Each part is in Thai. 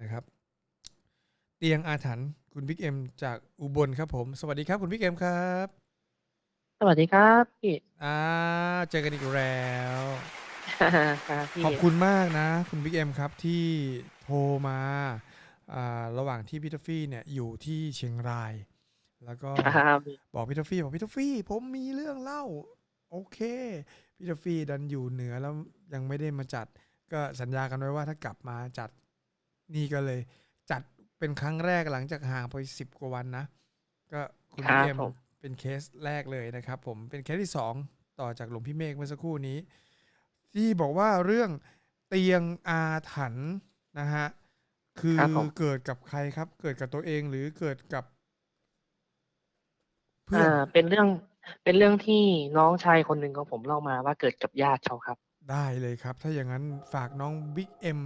นะครับ เตียงอาถรรพ์คุณบิ๊กเอ็มจากอุบลครับผม สวัสดีครับคุณบิ๊กเอ็มครับ สวัสดีครับพี่อ่าเจอกันอีกแล้ว ครับพี่ขอบคุณมากนะ คุณบิ๊กเอ็มครับที่โทรมาอ่าระหว่างที่พี่ทอฟฟี่เนี่ยอยู่ที่เชียงราย แล้วก็ครับบอกพี่ทอฟฟี่บอกพี่ทอฟฟี่ผมมีเรื่องเล่า โอเคพี่ทอฟฟี่ดันอยู่เหนือแล้วยังไม่ได้มาจัด ก็สัญญากันไว้ว่าถ้ากลับมาจัด นี่ก็เลย จัดเป็นครั้งแรกหลังจากห่างไปสิบกว่าวันนะ ก็คุณครัพี่บเอ็มผมเป็นเคสแรกเลยนะครับ ผมเป็นเคสที่สองต่อจากหลวงพี่เมฆเมื่อสักครู่นี้ ที่บอกว่าเรื่องเตียงอาถรรพ์นะฮะคือครับผมเกิดกับใครครับ เกิดกับตัวเองหรือเกิดกับเพื่อนอ่าเป็นเรื่องเป็นเรื่องที่น้องชายคนหนึ่งของผมเล่ามาว่าเกิดกับญาติเขาครับ ได้เลยครับ ถ้าอย่างนั้นฝากน้องบิ๊กเอ็ม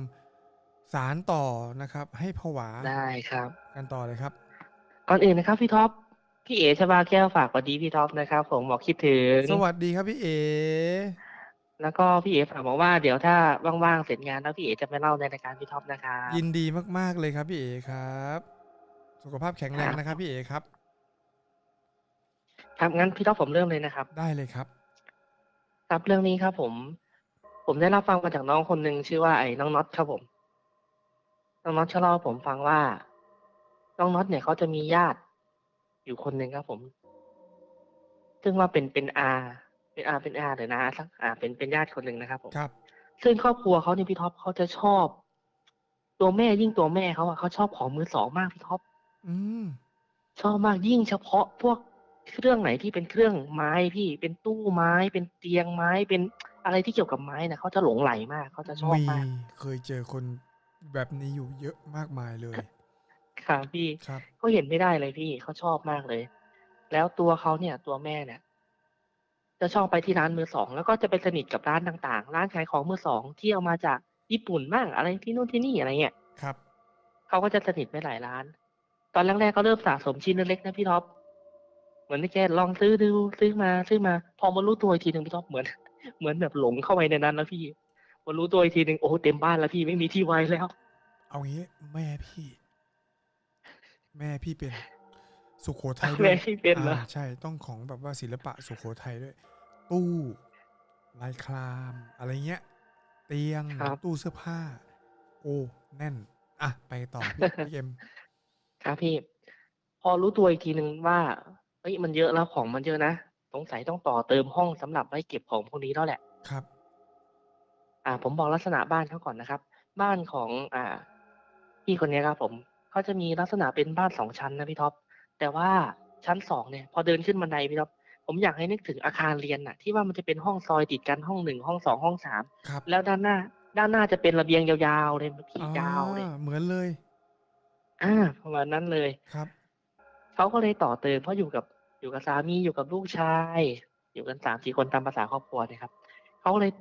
สารต่อนะครับ ให้ผวาได้ครับ กันต่อเลยครับ ก่อนอื่นนะครับพี่ท็อปพี่เอ๋ชบาแก้วฝากสวัสดีพี่ท็อปนะครับ ผมบอกคิดถึง สวัสดีครับพี่เอแล้วก็พี่เอ๋ฝากบอกว่าเดี๋ยวถ้าว่างๆเสร็จงานแล้วพี่เอ๋จะไปเล่าในรายการพี่ท็อปนะครับยินดีมาก ๆเลยครับพี่เอครับ สุขภาพแข็งแรงนะครับพี่เอครับ ครับงั้นพี่ท็อปผมเริ่มเลยนะครับ ได้เลยครับ ครับเรื่องนี้ครับผม ผมได้รับฟังมาจากน้องคนหนึ่งชื่อว่าไอ้น้องน็อตครับผม น้องน็อตเขาเล่าให้ผมฟังว่า น้องน็อตเนี่ยเขาจะมีญาติอยู่คนหนึ่งครับผม ซึ่งว่าเป็นเป็นอา เป็นอาเป็นอาหรือนาสักอ่า เป็นเป็นญาติคนหนึ่งนะครับผม ครับ ซึ่งครอบครัวเขาเนี่ยพี่ท็อปเขาจะชอบ ตัวแม่ยิ่งตัวแม่เขาอะเขาชอบของมือสองมากพี่ท็อปอืมชอบมากยิ่งเฉพาะพวกเครื่องไหนที่เป็นเครื่องไม้พี่เป็นตู้ไม้ เป็นเตียงไม้เป็นอะไรที่เกี่ยวกับไม้นะเขาจะหลงไหลมากเขาจะชอบมีมาก เคยเจอคน แบบนี้อยู่เยอะมากมายเลย ค่ะพี่ครับเขาเห็นไม่ได้เลยพี่เขาชอบมากเลย แล้วตัวเขาเนี่ย ตัวแม่เนี่ย จะชอบไปที่ร้านมือสอง แล้วก็จะไปสนิทกับร้านต่างๆ ร้านขายของมือสองที่เอามาจากญี่ปุ่นบ้างอะไรที่นู่นที่นี่อะไรเงี้ยครับ เขาก็จะสนิทไปหลายร้าน ตอนแรกๆก็เริ่มสะสมชิ้นเล็กๆนะพี่ท็อปเหมือนที่แกลองซื้อดูซื้อมาซื้อมา พอมารู้ตัวอีกทีหนึ่งพี่ท็อปเหมือน เหมือนแบบหลงเข้าไปในนั้นแล้วพี่มารู้ตัวอีกทีหนึ่งโอ้เต็มบ้านแล้วพี่ไม่มีที่ไว้แล้ว เอางี้แม่พี่ แม่พี่เป็นสุโขทัยด้วแม่ยที่เป็นเหรอ อ่าใช่ต้องของแบบว่าศิลปะสุโขทัยด้วย ตู้ลายคราม อะไรเงี้ย เตียงครับ ตู้เสื้อผ้า โอ้แน่น อะ ไปต่อพี่พี่เอ็มครับพี่ พอรู้ตัวอีกทีหนึ่งว่าเฮ้ยมันเยอะแล้วของมันเยอะนะสงสัยต้องต่อเติมห้องสำหรับไว้เก็บของพวกนี้แล้วแหละ ครับ อ่า ผมบอกลักษณะบ้านเขาก่อนนะครับ บ้านของอ่า พี่คนนี้ครับผมเขาจะมีลักษณะเป็นบ้านสองชั้นนะพี่ท็อปแต่ว่าชั้นสองเนี่ยพอเดินขึ้นบันไดพี่ท็อปผมอยากให้นึกถึงอาคารเรียนน่ะที่ว่ามันจะเป็นห้องซอยติดกันห้องหนึ่งห้องสองห้องสามครับแล้วด้านหน้า ด้านหน้าจะเป็นระเบียงยาวๆเลยพี่อ่ายาวเลยเหมือนเลย อ่าประมาณนั้นเลยครับเขาก็เลยต่อเติมเพราะอยู่กับอยู่กับสามีอยู่กับลูกชาย อยู่กันสามสี่คนตามภาษาครอบครัวเนะครับเขาก็เลย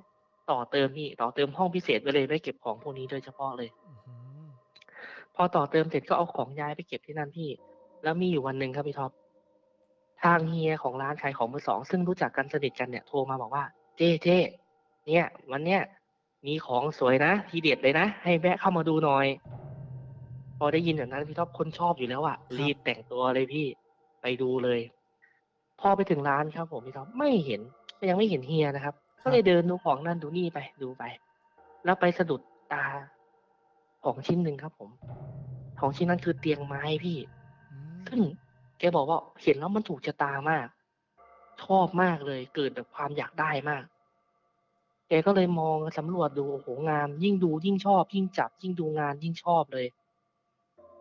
ต่อเติมนี่ต่อเติมห้องพิเศษไว้เลยไว้เก็บของพวกนี้โดยเฉพาะเลยอื้อหือ พอต่อเติมเสร็จก็เอาของย้ายไปเก็บที่นั่นพี่ แล้วมีอยู่วันหนึ่งครับพี่ท็อปทางเฮียของร้านขายของมือสอง ซึ่งรู้จักกันสนิทกันเนี่ยโทรมาบอกว่า เจ๊เจ๊เนี่ย วันเนี้ยมีของสวยนะทีเด็ดเลยนะให้แวะเข้ามาดูหน่อย พอได้ยินแบบนั้นพี่ท็อปคนชอบอยู่แล้วอะรีบแต่งตัวเลยพี่ไปดูเลย พอไปถึงร้านครับ ผมพี่ท็อปไม่เห็นยังไม่เห็นเฮียนะครับ ก็เลยเดินดูของนั่นดูนี่ไปดูไป แล้วไปสะดุดตา ของชิ้นหนึ่งครับ ผม ของชิ้นนั้นคือเตียงไม้พี่อืมซึ่งแกบอกว่าเห็นแล้วมันถูกชะตามาก ชอบมากเลย เกิดแบบความอยากได้มาก แกก็เลยมองสำรวจดูโอ้โหงาม ยิ่งดูยิ่งชอบ ยิ่งจับ ยิ่งดูงานยิ่งชอบเลย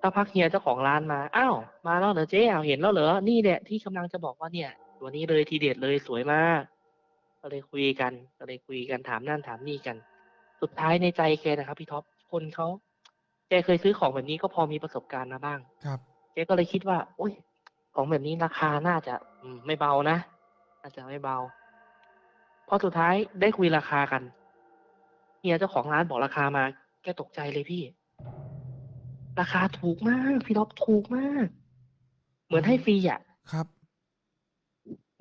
ถ้าพักเฮียเจ้าของร้านมา อ้าว มาแล้วเหรอเจ๊อ้าวเห็นแล้วเหรอ นี่แหละที่กำลังจะบอกว่าเนี่ย ตัวนี้เลยทีเด็ดเลยสวยมาก ก็เลยคุยกัน ก็เลยคุยกันถามนั่นถามนี่กัน สุดท้ายในใจแกนะครับ พี่ท็อป คนเขาแกเคยซื้อของแบบนี้ก็พอมีประสบการณ์มาบ้าง ครับ แกก็เลยคิดว่า โอ้ย ของแบบนี้ราคาน่าจะอืมไม่เบานะ น่าจะไม่เบา พอสุดท้ายได้คุยราคากัน เฮียเจ้าของร้านบอกราคามา แกตกใจเลยพี่ ราคาถูกมาก พี่ท็อปถูกมาก เหมือนให้ฟรีอะ ครับ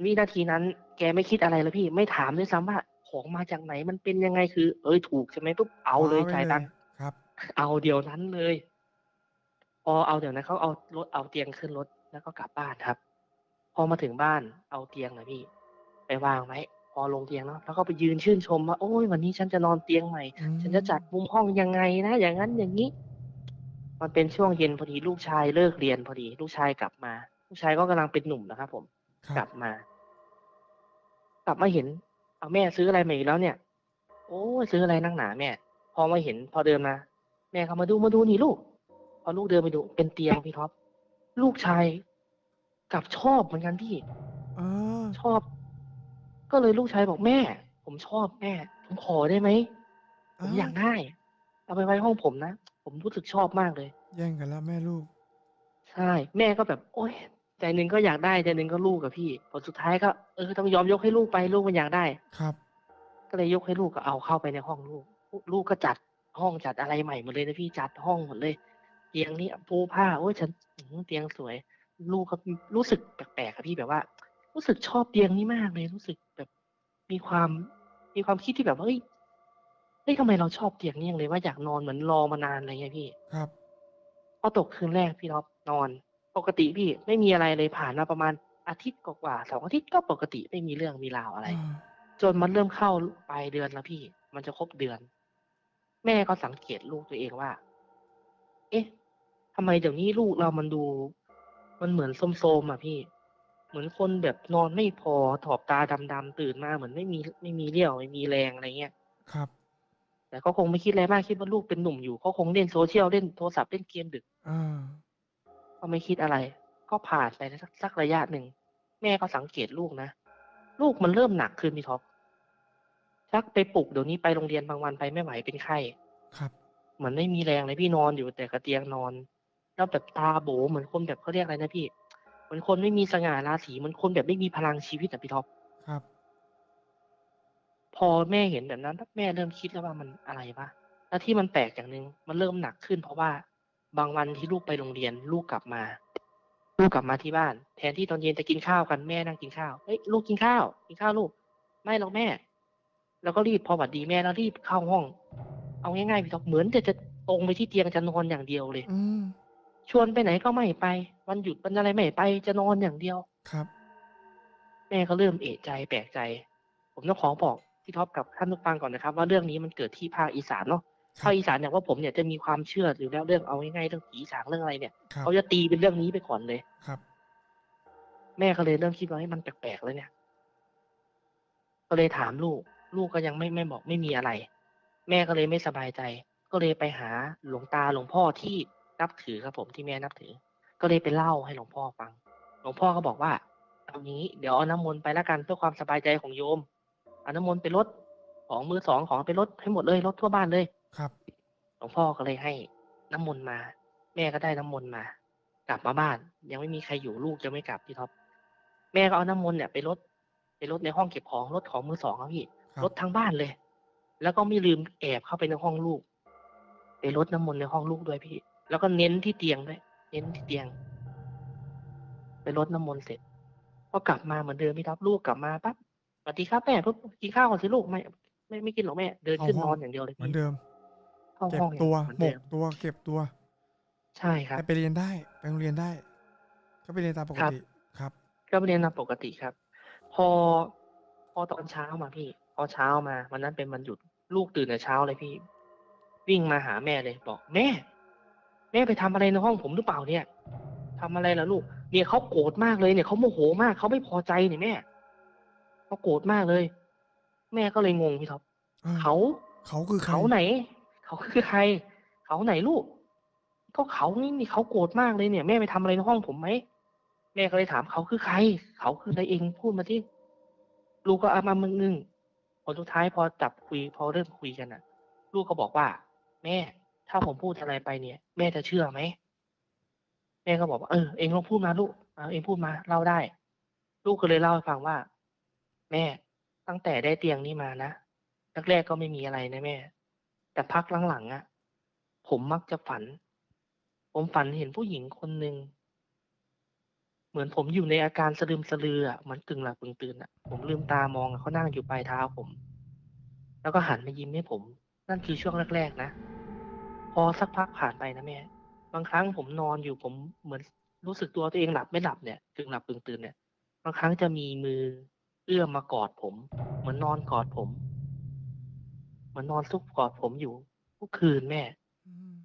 วินาทีนั้น แกไม่คิดอะไรเลยพี่ ไม่ถามด้วยซ้ำว่า ของมาจากไหนมันเป็นยังไงคือ เอ้ยถูกใช่ไหมปุ๊บเอาเลยคว้จ่ายไว้ตังค์ครับ เอาเดี๋ยวนั้นเลยพอเอาเดี๋ยวนั้นเขาเอารถเอาเตียงขึ้นรถแล้วก็กลับบ้านครับ พอมาถึงบ้านเอาเตียงนะพี่ ไปวางไว้พอลงเตียงเนาะแล้วก็ไปยืนชื่นชมว่าโอ้ยวันนี้ฉันจะนอนเตียงใหม่อืมฉันจะจัดมุมห้องยังไงนะอย่างนั้นอย่างนี้ มันเป็นช่วงเย็นพอดีลูกชายเลิกเรียนพอดี ลูกชายกลับมา ลูกชายก็กำลังเป็นหนุ่มนะครับ ผมครักลับบมา กลับมาเห็น เอาแม่ซื้ออะไรมาอีกแล้วเนี่ย โอ้ยซื้ออะไรนักหนาแม่พอมาเห็นพอเดินมา แม่เขามาดูมาดูนี่ลูกพอลูกเดินไปดูเป็นเตียงพี่ท็อปลูกชายกลับชอบเหมือนกันพี่เออชอบ ก็เลยลูกชายบอกแม่ ผมชอบแม่ ผมขอได้ไหมผมอยากได้ เอาไปไว้ห้องผมนะผมรู้สึกชอบมากเลย แย่งกันแล้วแม่ลูก ใช่ แม่ก็แบบ โอ๊ยใจหนึ่งก็อยากได้ใจหนึ่งก็ลูกกับพี่ผลสุดท้ายก็เออต้องยอมยกให้ลูกไปลูกมันอยากได้ ครับ ก็เลยยกให้ลูกก็เอาเข้าไปในห้องลูก ลูกก็จัด ห้องจัดอะไรใหม่หมดเลยนะพี่จัดห้องหมดเลย เตียงนี้ปูผ้าโอ้ยฉันอื้อหือเตียงสวย ลูกก็รู้สึกแปลกๆครับพี่แบบว่า รู้สึกชอบเตียงนี้มากเลยรู้สึกแบบ มีความมีความคิดที่แบบว่าเฮ้ยเฮ้ยทำไมเราชอบเตียงนี้อย่างเลยว่าอยากนอนเหมือนรอมานานอะไรเงี้ยพี่ ครับ พอตกคืนแรกพี่ท็อปนอน ปกติพี่ไม่มีอะไรเลยผ่านมาประมาณอาทิตย์กว่าๆสองอาทิตย์ก็ปกติไม่มีเรื่องมีราวอะไรอ่าจนมันเริ่มเข้าปลายเดือนแล้วพี่ มันจะครบเดือน แม่ก็สังเกตลูกตัวเองว่า เอ๊ะทำไมเดี๋ยวนี้ลูกเรามันดู มันเหมือนโทรมๆอะพี่ เหมือนคนแบบนอนไม่พอถอบตาดำๆตื่นมาเหมือนไม่มีไม่มีเรี่ยวไม่มีแรงอะไรเงี้ยครับ แต่ก็คงไม่คิดอะไรมากคิดว่าลูกเป็นหนุ่มอยู่เขาคงเล่นโซเชียลเล่นโทรศัพท์เล่นเกมดึกอ่าก็ไม่คิดอะไร ก็ผ่านไปสักสักระยะหนึ่งแม่ก็สังเกตลูกนะลูกมันเริ่มหนักขึ้นพี่ท็อป ชักไปปลุกเดี๋ยวนี้ไปโรงเรียนบางวันไปไม่ไหวเป็นไข้ครับ เหมือนไม่มีแรงเลยพี่นอนอยู่แต่กระเตียงนอน แล้วแบบตาโบเหมือนคนแบบเขาเรียกอะไรนะพี่เหมือนคนไม่มีสง่าราศีเหมือนคนแบบไม่มีพลังชีวิตอะพี่ท็อปครับ พอแม่เห็นแบบนั้นแม่เริ่มคิดแล้วว่ามันอะไรวะแล้วที่มันแปลกอย่างหนึ่งมันเริ่มหนักขึ้น เพราะว่าบางวันที่ลูกไปโรงเรียน ลูกกลับมา ลูกกลับมาที่บ้าน แทนที่ตอนเย็นจะกินข้าวกันแม่นั่งกินข้าวเฮ้ยลูกกินข้าว กินข้าวลูก ไม่หรอกแม่ แล้วก็รีบพอหวัดดีแม่แล้วรีบเข้าห้อง เอาง่ายๆพี่ท็อปเหมือนจะจะตรงไปที่เตียงจะนอนอย่างเดียวเลยอืมชวนไปไหนก็ไม่ไป วันหยุดวันอะไรไม่ไปจะนอนอย่างเดียวครับ แม่ก็เริ่มเอะใจแปลกใจ ผมต้องขอบอกพี่ท็อปกับท่านผู้ฟังก่อนนะครับ ว่าเรื่องนี้มันเกิดที่ภาคอีสานเนาะครัภาบคอีสานเนี่ยว่าผมเนี่ยจะมีความเชื่ออยู่แล้วเรื่องเอาง่ายๆเรื่องผีสางเรื่องอะไรเนี่ยครับเขาจะตีเป็นเรื่องนี้ไปก่อนเลยครับ แม่ก็เลยเริ่มคิดว่าให้ยมันแปลกๆแล้วเนี่ย ก็เลยถามลูก ลูกก็ยังไม่ไม่บอกไม่มีอะไร แม่ก็เลยไม่สบายใจ ก็เลยไปหาหลวงตาหลวงพ่อที่นับถือครับผมที่แม่นับถือ ก็เลยไปเล่าให้หลวงพ่อฟัง หลวงพ่อก็บอกว่าเอางี้เดี๋ยวเอาน้ำมนต์ไปแล้วกันเพื่อความสบายใจของโยมเอาน้ำมนต์ไปลดของมือสองของไปลดให้หมดเลยลดทั่วบ้านเลยครับหลวงพ่อก็เลยให้น้ำมนต์มา แม่ก็ได้น้ำมนต์มา กลับมาบ้าน ยังไม่มีใครอยู่ลูกยังไม่กลับพี่ท็อปแม่ก็เอาน้ำมนต์เนี่ยไปลดไปลดในห้องเก็บของลดของมือสองครับพี่ค รับลดทั้งบ้านเลย แล้วก็ไม่ลืมแอบเข้าไปในห้องลูกไปลดน้ำมนต์ในห้องลูกด้วยพี่ แล้วก็เน้นที่เตียงด้วย เน้นที่เตียง ไปลดน้ำมนต์เสร็จ ก็กลับมาเหมือนเดิมพี่ท็อปลูกกลับมาปั๊บสวัสดีครับแม่ปุ๊บกินข้าวก่อนสิลูกไม่ไม่ไม่กินหรอกแม่ เดินขึ้นนอนอย่างเดียวเลยเหมือนพี่เดิมเข้าเก็บห้องอย่างตัวเหมือนหมเดิกมตัวเก็บตัว ใช่ครับ แต่ไปเรียนได้ไปโรงเรียนได้ ก็ไปเรียนตามปกครับติครับ ก็ไปเรียนตามปกติครับ พอพอตอนเช้ามาพี่พ อเช้ามาวันนั้นเป็นวันหยุดลูกตื่นแต่เช้าเลยพี่ วิ่งมาหาแม่เลยบอก แม่ แม่ไปทำอะไรในห้องผมหรือเปล่าเนี่ยทำอะไรล่ะลูกเนี่ยเขาโกรธมากเลยเนี่ยเขาโมโหมากเขาไม่พอใจเนี่ยแม่เขาโกรธมากเลย แม่ก็เลยงงพี่ท็อปอ่าเขาเขาคือใครเขาไหน เขาคือใคร เขาไหนลูก ก็เขานี่นี่เขาโกรธมากเลยเนี่ย แม่ไปทำอะไรในห้องผมไหมแม่ก็เลยถามเขาคือใคร เขาคืออะไรเองพูดมาที่ลูกก็เอามามึงนึง ผลสุดท้ายพอจับคุยพอเริ่มคุยกันน่ะ ลูกก็บอกว่า แม่ ถ้าผมพูดอะไรไปเนี่ย แม่จะเชื่อไหมแม่ก็บอกว่าเออเองลองพูดมาลูกเอาเองพูดมาเล่าได้ ลูกก็เลยเล่าให้ฟังว่า แม่ตั้งแต่ได้เตียงนี้มานะแรกๆก็ไม่มีอะไรนะแม่ แต่พักหลังๆอะ ผมมักจะฝัน ผมฝันเห็นผู้หญิงคนหนึ่ง เหมือนผมอยู่ในอาการสะลืมสะลืออะเหมันกึ่งหลับกึ่งตื่นอะ ผมลืมตามองอะเขานั่งอยู่ปลายเท้าผม แล้วก็หันมายิ้มให้ผม นั่นคือช่วงแรกๆนะ พอสักพักผ่านไปนะแม่ บางครั้งผมนอนอยู่ผมเหมือนรู้สึกตัวตัวเองหลับไม่หลับเนี่ยกึ่งหลับกึ่งตื่นเนี่ย บางครั้งจะมีมือเอื้อมมากอดผม เหมือนนอนกอดผม เหมือนนอนซุกกอดผมอยู่ทุกคืนแม่อืม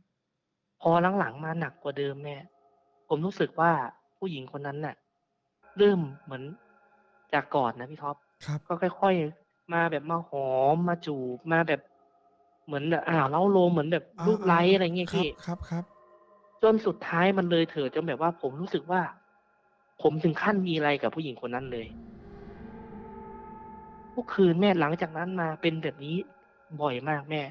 พอหลังๆมาหนักกว่าเดิมแม่ ผมรู้สึกว่า ผู้หญิงคนนั้นน่ะ เริ่มเหมือนจากกอดนะพี่ท็อปครับ ก็ค่อย ๆ มาแบบมาหอมมาจูบมาแบบเหมือนแบบอ่าเล้าโลมเหมือนแบบอ่าลูกไล้อะไรเงี้ยครับพี่ ครับครับจนสุดท้ายมันเลยเถิดจนแบบว่าผมรู้สึกว่า ผมถึงขั้นมีอะไรกับผู้หญิงคนนั้นเลย ทุกคืนแม่หลังจากนั้นมาเป็นแบบนี้บ่อยมากแม่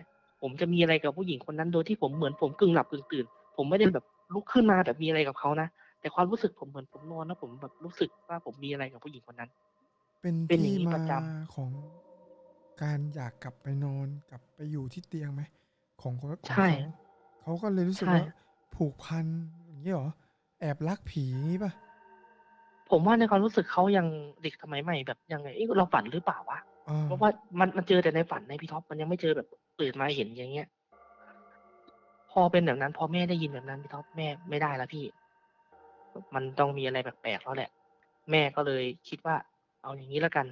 ผมจะมีอะไรกับผู้หญิงคนนั้นโดยที่ผมเหมือนผมกึ่งหลับกึ่งตื่น ผมไม่ได้แบบลุกขึ้นมาแบบมีอะไรกับเขานะ แต่ความรู้สึกผมเหมือนผมนอนแล้วผมแบบรู้สึกว่าผมมีอะไรกับผู้หญิงคนนั้น เป็นเป็นอย่าที่งนี้มาประจของการอยากกลับไปนอนกลับไปอยู่ที่เตียงไหมของคนของใช่เขาเขาก็เลยรู้สึกใช่ ว่าผูกพันอย่างนี้เหรอแอบรักผีอย่างนี้ป่ะผมว่าในความรู้สึกเขายังเด็กสมัยใหม่แบบยังไงเอ๊ะเราฝันหรือเปล่าวะอ่าเพราะว่ามันมันเจอแต่ในฝันในพี่ท็อปมันยังไม่เจอแบบตื่นมาเห็นอย่างเงี้ย พอเป็นแบบนั้น พอแม่ได้ยินแบบนั้นพี่ท็อปแม่ไม่ได้แล้วพี่ มันต้องมีอะไรแปลกๆแล้วแหละ แม่ก็เลยคิดว่า เอาอย่างนี้แล้วกัน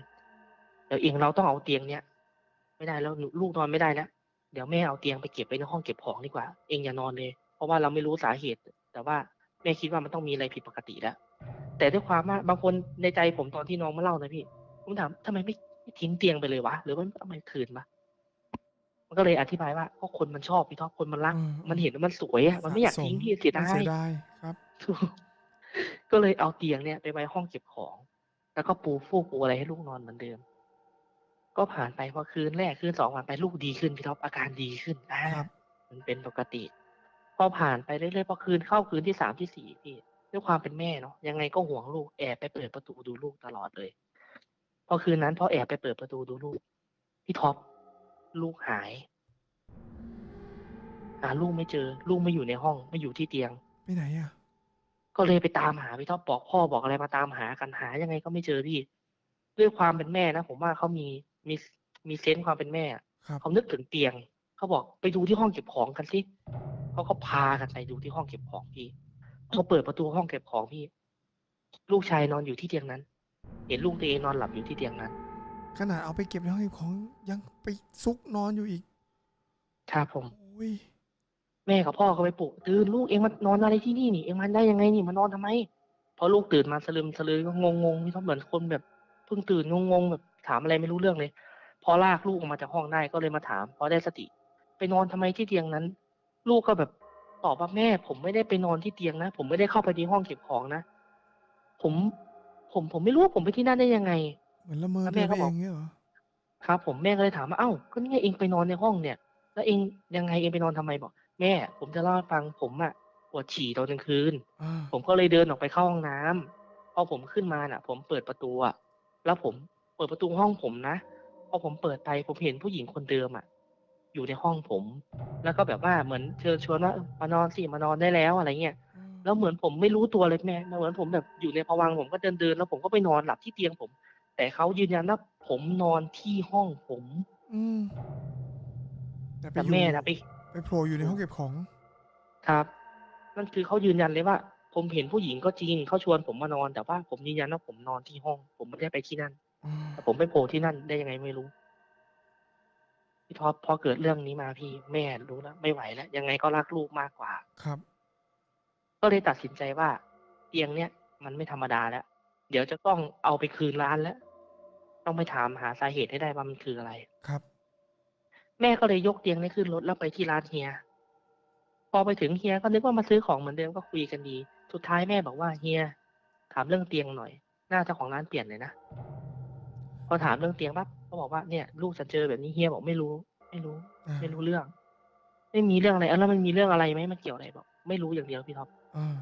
เดี๋ยวเองเราต้องเอาเตียงเนี้ยไม่ได้แล้วหนูลูกนอนไม่ได้แล้วเดี๋ยวแม่เอาเตียงไปเก็บไว้ในห้องเก็บของดีกว่า เองอย่านอนเลย เพราะว่าเราไม่รู้สาเหตุ แต่ว่าแม่คิดว่ามันต้องมีอะไรผิดปกติแล้วแต่ด้วยความว่าบางคนในใจผมตอนที่น้องมาเล่านะพี่ผมถามทำไมไม่ไม่ทิ้งเตียงไปเลยวะหรือว่าทำไมคืนวะมันก็เลยอธิบายว่าก็คนมันชอบพี่ท็อปคนมันรักอืมมันเห็นว่ามันสวยอะมันไม่อยากสะสทิ้งพี่เสียมันดายเสียดายครับถู กก็เลยเอาเตียงเนี่ยไปไว้ห้องเก็บของ แล้วก็ปูฟูกปูอะไรให้ลูกนอนเหมือนเดิม ก็ผ่านไปพอคืนแรกคืนสองผ่านไปลูกดีขึ้นพี่ท็อปอาการดีขึ้นอ่าครับมันเป็นปกติ พอผ่านไปเรื่อยๆพอคืนเข้าคืนที่สามที่สี่พี่ด้วยความเป็นแม่เนาะยังไงก็ห่วงลูกแอบไปเปิดประตูดูลูกตลอดเลย พอคืนนั้นพอแอบไปเปิดประตูดูลูกพี่ท็อปลูกหายหาลูกไม่เจอ ลูกไม่อยู่ในห้องไม่อยู่ที่เตียงไปไหนอะ ก็เลยไปตามหาพี่ท็อปบอกพ่อบอกอะไรมาตามหากันหายังไงก็ไม่เจอพี่ ด้วยความเป็นแม่นะผมว่าเขามีมีมีเซนส์ความเป็นแม่อะครับเขานึกถึงเตียงเขาบอกไปดูที่ห้องเก็บของกันสิเขาก็พากันไปดูที่ห้องเก็บของพี่เขาเปิดประตูห้องเก็บของพี่ ลูกชายนอนอยู่ที่เตียงนั้น เห็นลูกตัวเองนอนหลับอยู่ที่เตียงนั้นขนาดเอาไปเก็บในห้องเก็บของยังไปซุกนอนอยู่อีก ครับผมโอ้ย แม่กับพ่อเขาไปปลุกตื่นลูกเองมานอนอะไรที่นี่นี่เองมาได้ยังไงนี่มานอนทำไมพอลูกตื่นมาสลืมสลือก็งงงๆพี่ท็อปเหมือนคนแบบเพิ่งตื่นงงงๆแบบถามอะไรไม่รู้เรื่องเลย พอลากลูกออกมาจากห้องได้ก็เลยมาถาม พอได้สติ ไปนอนทำไมที่เตียงนั้น ลูกก็แบบตอบว่าแม่ ผมไม่ได้ไปนอนที่เตียงนะผมไม่ได้เข้าไปที่ห้องเก็บของนะผมผมผมไม่รู้ว่าผมไปที่นั่นได้ยังไง เหมือนละเมอแล้วแม่เดินก็ไปบเออกงเงี้ยเหรอครับ ผมแม่ก็เลยถามว่าเอ้าก็เนี่ยเองไปนอนในห้องเนี่ย แล้วเองยังไงเองไปนอนทำไมบอก แม่ผมจะเล่าให้ฟังผมอะปวดฉี่ตอนกลางคืน อ่าผมก็เลยเดินออกไปเข้าห้องน้ำพอผมขึ้นมาน่ะ ผมเปิดประตูอะแล้วผมเปิดประตูห้องผมนะพอผมเปิดไปผมเห็นผู้หญิงคนเดิมอะอยู่ในห้องผม แล้วก็แบบว่าเหมือนเชิญชวนว่าเออมานอนสิมานอนได้แล้วอะไรเงี้ย แล้วเหมือนผมไม่รู้ตัวเลยแม่เหมือนผมแบบอยู่ในภวังค์ผมก็เดินเดินๆแล้วผมก็ไปนอนหลับที่เตียงผม แต่เขายืนยันว่าผมนอนที่ห้องผม อืมแต่ไปแต่อยู่แม่นะไป ไปโผล่อยู่ในห้องเก็บของ ครับ นั่นคือเขายืนยันเลยว่า ผมเห็นผู้หญิงก็จริงเขาชวนผมมานอน แต่ว่าผมยืนยันว่าผมนอนที่ห้อง ผมไม่ได้ไปที่นั่นอ่าแต่ผมไปโผล่ที่นั่นได้ยังไงไม่รู้พี่ท็อปพอเกิดเรื่องนี้มาพี่แม่รู้แล้วไม่ไหวแล้วยังไงก็รักลูกมากกว่า ครับ ก็เลยตัดสินใจว่า เตียงเนี้ยมันไม่ธรรมดาแล้ว เดี๋ยวจะต้องเอาไปคืนร้านแล้ว ต้องไปถามหาสาเหตุให้ได้ว่ามันคืออะไรครับ แม่ก็เลยยกเตียงนี้ขึ้นรถแล้วไปที่ร้านเฮีย พอไปถึงเฮียก็นึกว่ามาซื้อของเหมือนเดิมก็คุยกันดี สุดท้ายแม่บอกว่าเฮีย ถามเรื่องเตียงหน่อย หน้าเจ้าของร้านเปลี่ยนเลยนะ พอถามเรื่องเตียงปั๊บก็บอกว่าเนี่ยลูกฉันเจอแบบนี้เฮียบอกไม่รู้ ไม่รู้อ่าไม่รู้เรื่อง ไม่มีเรื่องอะไรเอ้าแล้วมันมีเรื่องอะไรไหมมันเกี่ยวอะไรบอก ไม่รู้อย่างเดียวพี่ท็อปอ่า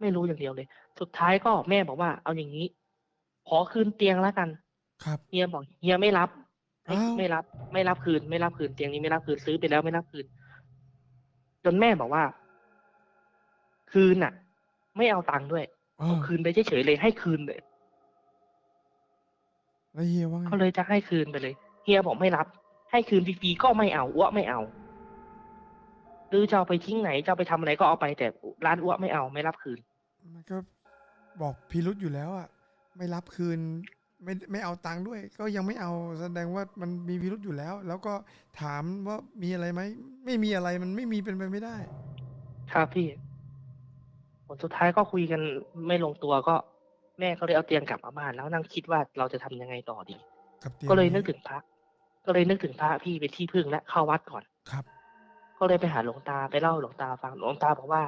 ไม่รู้อย่างเดียวเลย สุดท้ายก็แม่บอกว่า เอาอย่างนี้ ขอคืนเตียงแล้วกัน ครับเฮียบอกเฮียไม่รับ ไม่อ้าว ไม่รับ ไม่รับคืน ไม่รับคืนเตียงนี้ไม่รับคืนซื้อไปแล้วไม่รับคืน จนแม่บอกว่า คืนน่ะ ไม่เอาตังค์ด้วยอ่าเอาคืนไปเฉยๆเลยให้คืนเลยแล้วเฮียว่าไงเขาเลยจะให้คืนไปเลยเฮียบอกไม่รับ ให้คืนฟรีๆก็ไม่เอาอ้วไม่เอารือจะเอาไปทิ้งไหนจะเอาไปทำอะไรก็เอาไปแต่ร้านอ้วไม่เอาไม่รับคืน มันก็บอกพิรุษอยู่แล้วอะ ไม่รับคืน ไม่ไม่เอาตังค์ด้วย ก็ยังไม่เอาแสดงว่ามันมีพิรุษอยู่แล้ว แล้วก็ถามว่ามีอะไรไหมไม่มีอะไรมันไม่มีเป็นไปไม่ได้ ครับพี่ ผลสุดท้ายก็คุยกันไม่ลงตัวก็แม่ก็เลยเอาเตียงกลับมาบ้านแล้วนั่งคิดว่าเราจะทำยังไงต่อดี กับเตียงก็เลยนึกถึงพระ ก็เลยนึกถึงพระพี่เป็นที่พึ่งและเข้าวัดก่อน ครับ ก็เลยไปหาหลวงตาไปเล่าให้หลวงตาฟังหลวงตาบอกว่า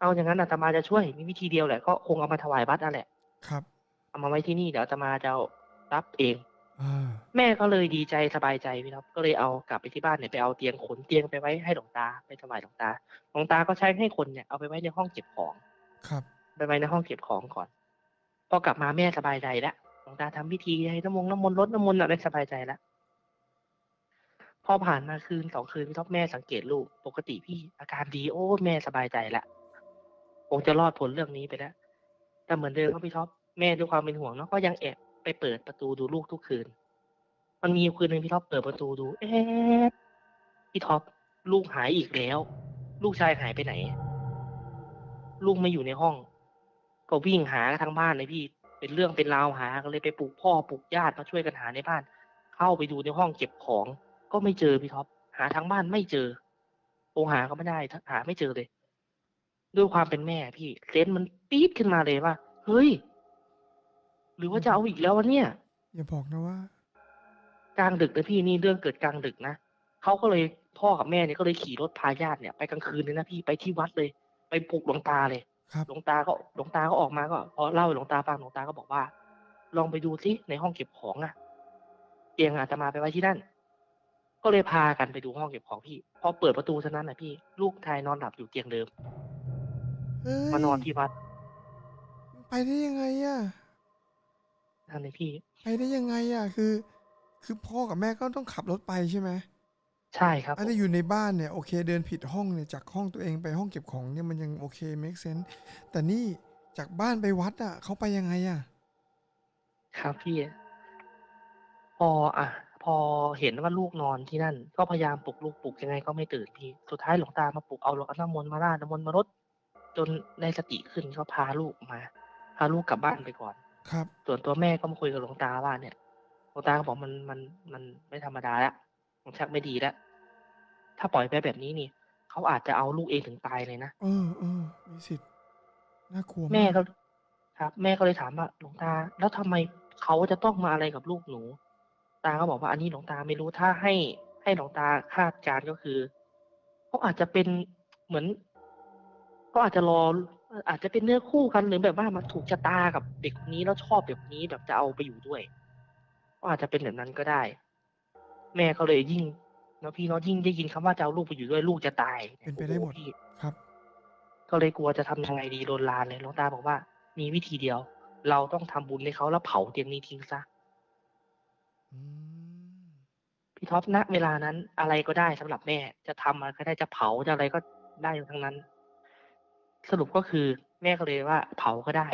เอาอย่างนั้นอาตมาจะช่วยมีวิธีเดียวแหละก็คงเอามาถวายวัดนั่นแหละ ครับ เอามาไว้ที่นี่เดี๋ยวอาตมาจะรับเอง อ่าแม่ก็เลยดีใจสบายใจพี่ครับก็เลยเอากลับไปที่บ้านเนี่ยไปเอาเตียงขนเตียงไปไว้ให้หลวงตาไปถวายหลวงตาหลวงตาก็ใช้ให้คนเนี่ยเอาไปไว้ในห้องเก็บของ ครับไปไว้ในห้องเก็บของก่อน พอกลับมาแม่สบายใจแล้วหลวงตาทำพิธีให้น้ำมงน้ำมนต์ลดน้ำมนต์อะไรสบายใจแล้วพอผ่านมาคืนสองคืนพี่ท็อปแม่สังเกตลูกปกติพี่อาการดีโอ้แม่สบายใจแล้วคงจะรอดพ้นเรื่องนี้ไปแล้วแต่เหมือนเดิมครับพี่ท็อป แม่ด้วยความเป็นห่วงเนาะก็ยังแอบไปเปิดประตูดูลูกทุกคืน มันมีคืนหนึ่งพี่ท็อปเปิดประตูดู เอ๊ะพี่ท็อปลูกหายอีกแล้ว ลูกชายหายไปไหน ลูกไม่อยู่ในห้อง ก็วิ่งหาทั้งบ้านเลยพี่ เป็นเรื่องเป็นราวหาก็เลยไปปลุกพ่อปลุกญาติมาช่วยกันหาในบ้าน เข้าไปดูในห้องเก็บของ ก็ไม่เจอพี่ท็อปหาทั้งบ้านไม่เจอโงหาก็ไม่ได้หาไม่เจอเลย ด้วยความเป็นแม่พี่เซนส์มันปี๊ดขึ้นมาเลยว่าเฮ้ย หรือว่าจะเอาอีกแล้ววะเนี่ย อย่าบอกนะว่า กลางดึกนะพี่นี่เรื่องเกิดกลางดึกนะเขาก็เลยพ่อกับแม่เนี่ยก็เลยขี่รถพาญาติเนี่ยไปกลางคืนเลยนะพี่ไปที่วัดเลย ไปปลุกหลวงตาเลยครับหลวงตาก็หลวงตาก็ออกมาก็พอเล่าให้หลวงตาฟังหลวงตาก็บอกว่า ลองไปดูซิในห้องเก็บของอะเตียงอาตมาไปไว้ที่นั่น ก็เลยพากันไปดูห้องเก็บของพี่ พอเปิดประตูเท่านั้นนะพี่ ลูกชายนอนหลับอยู่เตียงเดิมเฮ้ยมานอนที่วัด ไปได้ยังไงอะ นั่นเลยพี่ ไปได้ยังไงอะคือ คือพ่อกับแม่ก็ต้องขับรถไปใช่ไหมใช่ครับอันนี้อยู่ในบ้านเนี่ยโอเค เดินผิดห้องเนี่ยจากห้องตัวเองไปห้องเก็บของเนี่ยมันยังโอเค make sense แต่นี่จากบ้านไปวัดอะเขาไปยังไงอะ ครับพี่ พออะ พอเห็นว่าลูกนอนที่นั่น ก็พยายามปลุกลูกปลุกยังไงก็ไม่ตื่นพี่ สุดท้ายหลวงตามาปลุกเอาน้ำมนต์มาราดน้ำมนต์มารดจนได้สติขึ้นก็พาลูกมา พาลูกกลับบ้านไปก่อน ครับ ส่วนตัวแม่ก็มาคุยกับหลวงตาว่าเนี่ยหลวงตาก็บอกมันมันมันไม่ธรรมดาแล้วมันชักไม่ดีแล้วถ้าปล่อยไปแบบนี้นี่เขาอาจจะเอาลูกเองถึงตายเลยนะเออเออมีสิทธิ์น่ากลัวแม่มากก็ครับ แม่ก็เลยถามว่าหลวงตา แล้วทำไมเขาจะต้องมาอะไรกับลูกหนู ตาก็บอกว่าอันนี้หลวงตาไม่รู้ถ้าให้ให้หลวงตาคาดการณ์ก็คือเขาอาจจะเป็นเหมือนก็อาจจะรอ อาจจะเป็นเนื้อคู่กันหรือแบบว่ามาถูกชะตากับเด็กคนนี้แล้วชอบแบบนี้แบบจะเอาไปอยู่ด้วยก็อาจจะเป็นแบบนั้นก็ได้ แม่ก็เลยยิ่งเนาะพี่เนาะยิ่งได้ยินคำว่าจะเอาลูกไปอยู่ด้วยลูกจะตายเป็นไปได้หมดโอ้โพี่ครับ ก็เลยกลัวจะทำยังไงดีโดนลานเลยหลวงตาบอกว่า มีวิธีเดียว เราต้องทำบุญให้เขาแล้วเผาเตียงนี้ทิ้งซะอืมพี่ท็อปณเวลานั้นอะไรก็ได้สำหรับแม่ จะทำอะไรก็ได้จะเผาจะอะไรก็ได้ทั้งนั้น สรุปก็คือแม่ก็เลยว่าเผาก็ได้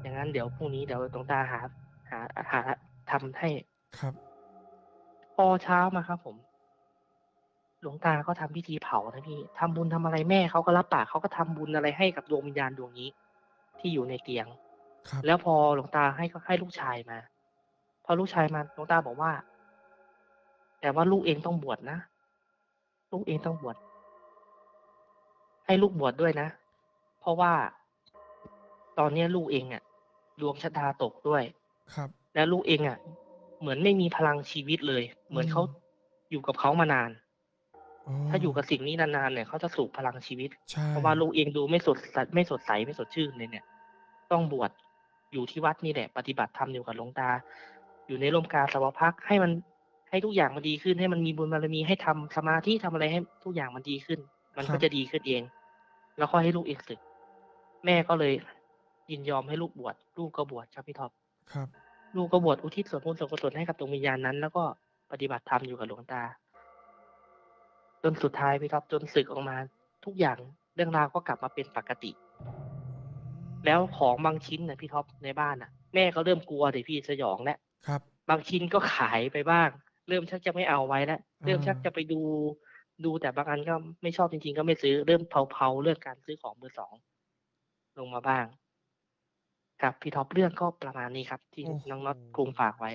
อย่างนั้นเดี๋ยวพรุ่งนี้เดี๋ยวหลวงตาหา หาหาทำให้ครับ พอเช้ามาครับ ผม หลวงตาก็ทำพิธีเผานะพี่ทำบุญทำอะไรแม่เขาก็รับปากเขาก็ทำบุญอะไรให้กับดวงวิญญาณดวงนี้ ที่อยู่ในเตียงครับแล้วพอหลวงตาให้ก็ให้ลูกชายมา พอลูกชายมาหลวงตาบอกว่า แต่ว่าลูกเองต้องบวชนะลูกเองต้องบวชให้ลูกบวชดด้วยนะ เพราะว่าตอนเนี้ยลูกเองอะดวงชะตาตกด้วย ครับ แล้วลูกเองอะ เหมือนไม่มีพลังชีวิตเลย เหมือนเขาอืมอยู่กับเขามานานอ๋อถ้าอยู่กับสิ่งนี้นานๆเนี่ยเขาจะสูบพลังชีวิตใช่เพราะว่าลูกเองดูไม่สดใสไม่สดใสไม่สดชื่นเลยเนี่ย ต้องบวชอยู่ที่วัดนี่แหละ ปฏิบัติธรรมอยู่กับหลวงตา อยู่ในร่มกาสาวพักตร์ให้มันให้ทุกอย่างมันดีขึ้นให้มันมีบุญบารมีให้ทำสมาธิทำอะไรให้ทุกอย่างมันดีขึ้น มันก็จะดีขึ้นเอง แล้วค่อยให้ลูกเองศึก แม่ก็เลยยินยอมให้ลูกบวชลูกก็บวชครับพี่ท็อปครับ ลูกก็บวชอุทิศส่วนบุญส่วนกุศลให้กับดวงวิญญาณนั้น แล้วก็ปฏิบัติธรรมอยู่กับหลวงตา จนสุดท้ายพี่ท็อปจนศึกออกมา ทุกอย่างเรื่องราวก็กลับมาเป็นปกติ แล้วของบางชิ้นนะพี่ท็อปในบ้านอะ แม่ก็เริ่มกลัวเดี๋ยวพี่สยองแล้วครับ บางชิ้นก็ขายไปบ้าง เริ่มชักจะไม่เอาไว้แล้วเริ่มชักอ่าจะไปดูดูแต่บางอันก็ไม่ชอบจริงๆ ก็ไม่ซื้อเริ่มเพลาๆเรื่องการซื้อของมือ2 ลงมาบ้าง ครับ พี่ท็อปเรื่องก็ประมาณนี้ครับ ที่โอ้โฮน้องน็อตกรุงฝากไว้